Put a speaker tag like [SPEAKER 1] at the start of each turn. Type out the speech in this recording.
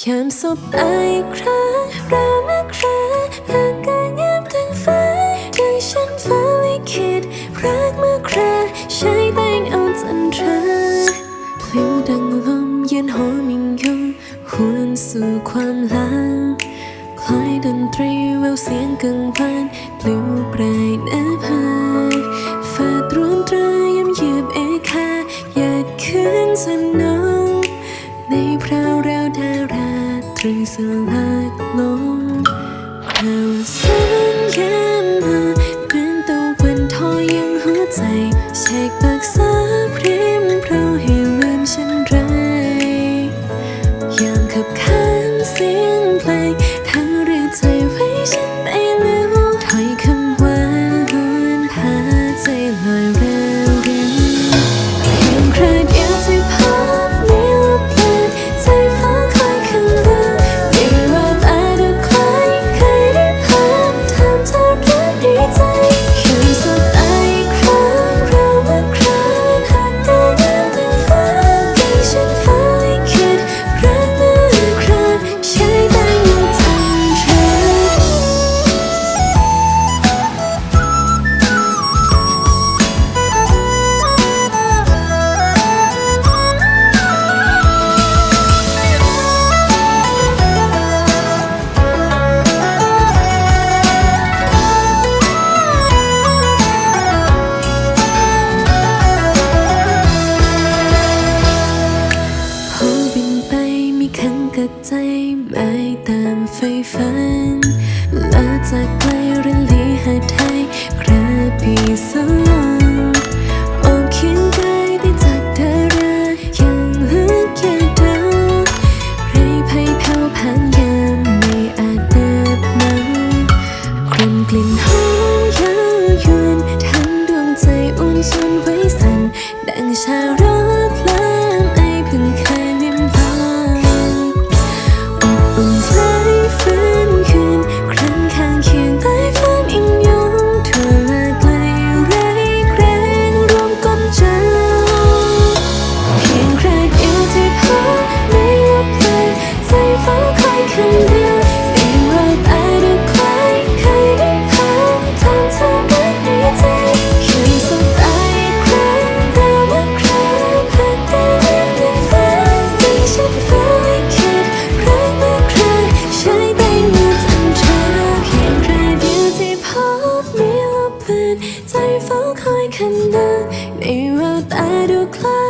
[SPEAKER 1] ยามสบอายคราเราม่คราหากกายงามถึงฟ้าดังฉันฟ้าลิขิตรักมื่อคราใช้แต่งเอาจันทราพลิ้วดังลมเย็นหอมิ่งยงหวนสู่ความหลังคล้ายดนตรีแววเสียงกังวานปลิวปลายหน้าผา สลักลงคราวแสนยามาเป็นตะวันทอยังหัวใจเช็คปากษาพริมเพราะให้ลืมฉันไรยามขับขานเสียงเพลงทั้งเรียกใจไว้ฉันไปแลืมถ้อยคำหวานล้วนพาใจลอย ฝัน และจากไกลเรนลีหาไทยกระพีสลา คอยคันดังในแววตาดูคล้า